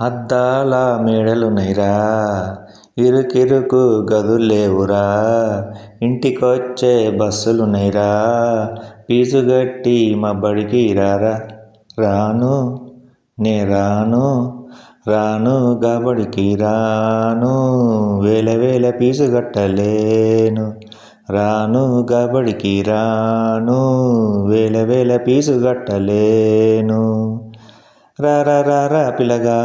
అద్దాల మేడలునైరా ఇరుకిరుకు గదులేవురా. ఇంటికొచ్చే బస్సులునైరా పీచు గట్టి మా బడికి రారా. రాను నే రాను రాను గబడికి రాను. వేల వేల ఫీజు కట్టలేను. రాను గబడికి రాను. వేల వేల ఫీజు కట్టలేను. రా పిల్లగా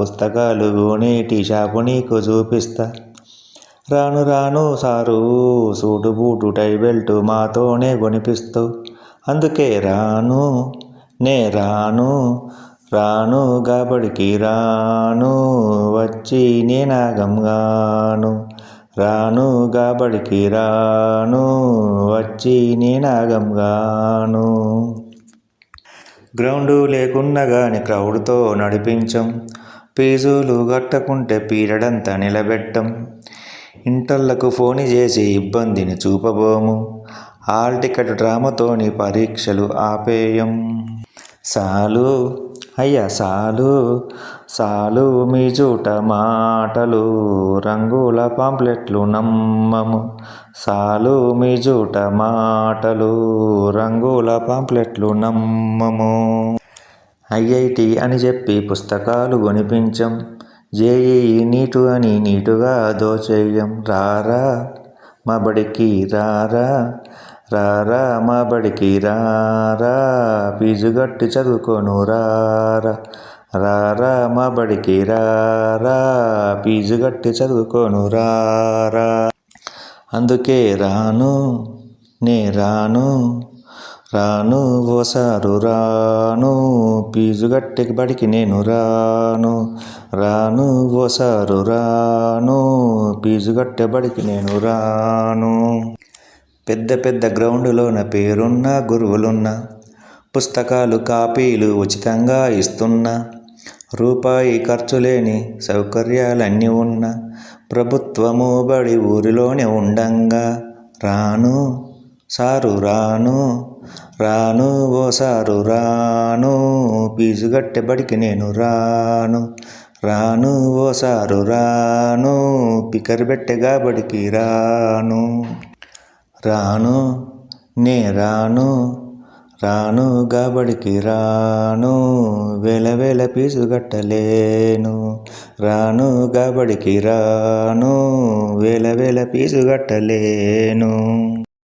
పుస్తకాలు కొనేటి షాపు నీకు చూపిస్తా. రాను రాను sir suit boot tie belt మాతోనే కొనిపిస్తావు అందుకే రాను నే రాను రాను గాబడికి రాను వచ్చి నేనాగంగాను రాను గాబడికి రాను వచ్చి నేనాగంగాను గ్రౌండు లేకున్నా గాని క్రౌడ్తో నడిపించం. ఫీజులు కట్టకుంటే పీరియడంతా నిలబెట్టం. ఇంటర్లకు ఫోన్ చేసి ఇబ్బందిని చూపబోము. హాల్ టికెట్ డ్రామాతోని పరీక్షలు ఆపేయం. సాలు అయ్యా సాలు సాలు మీ జూట మాటలు రంగుల పాంప్లెట్లు నమ్మము. సాలు మీ జూట మాటలు రంగుల పాంప్లెట్లు నమ్మము. ఐఐటి అని చెప్పి పుస్తకాలు కొనిపించం. జేఈ నీటు అని నీటుగా దోచేయం. రారా మా బడికి రారా రారా మా బడికి రారా ఫీజు గట్టి చదువుకోను రారా రారా మా బడికి రారా ఫీజు గట్టి చదువుకోను రారా అందుకే రాను నే రాను రాను ఓసారు రాను ఫీజు గట్టి బడికి నేను రాను రాను ఓసారు రాను ఫీజు గట్టె బడికి నేను రాను. పెద్ద పెద్ద గ్రౌండ్లోన పేరున్న గురువులున్న పుస్తకాలు కాపీలు ఉచితంగా ఇస్తున్నా రూపాయి ఖర్చు లేని సౌకర్యాలన్నీ ఉన్న ప్రభుత్వము బడి ఊరిలోనే ఉండంగా రాను సారు రాను రాను ఓ సారు రాను ఫీజు గట్టెబడికి నేను రాను రాను ఓ సారు రాను పికర్ పెట్టెగా బడికి రాను. రాను నే రాను రాను గబడికి రాను వేల వేల ఫీజు రాను గబడికి రాను వేల వేల ఫీజు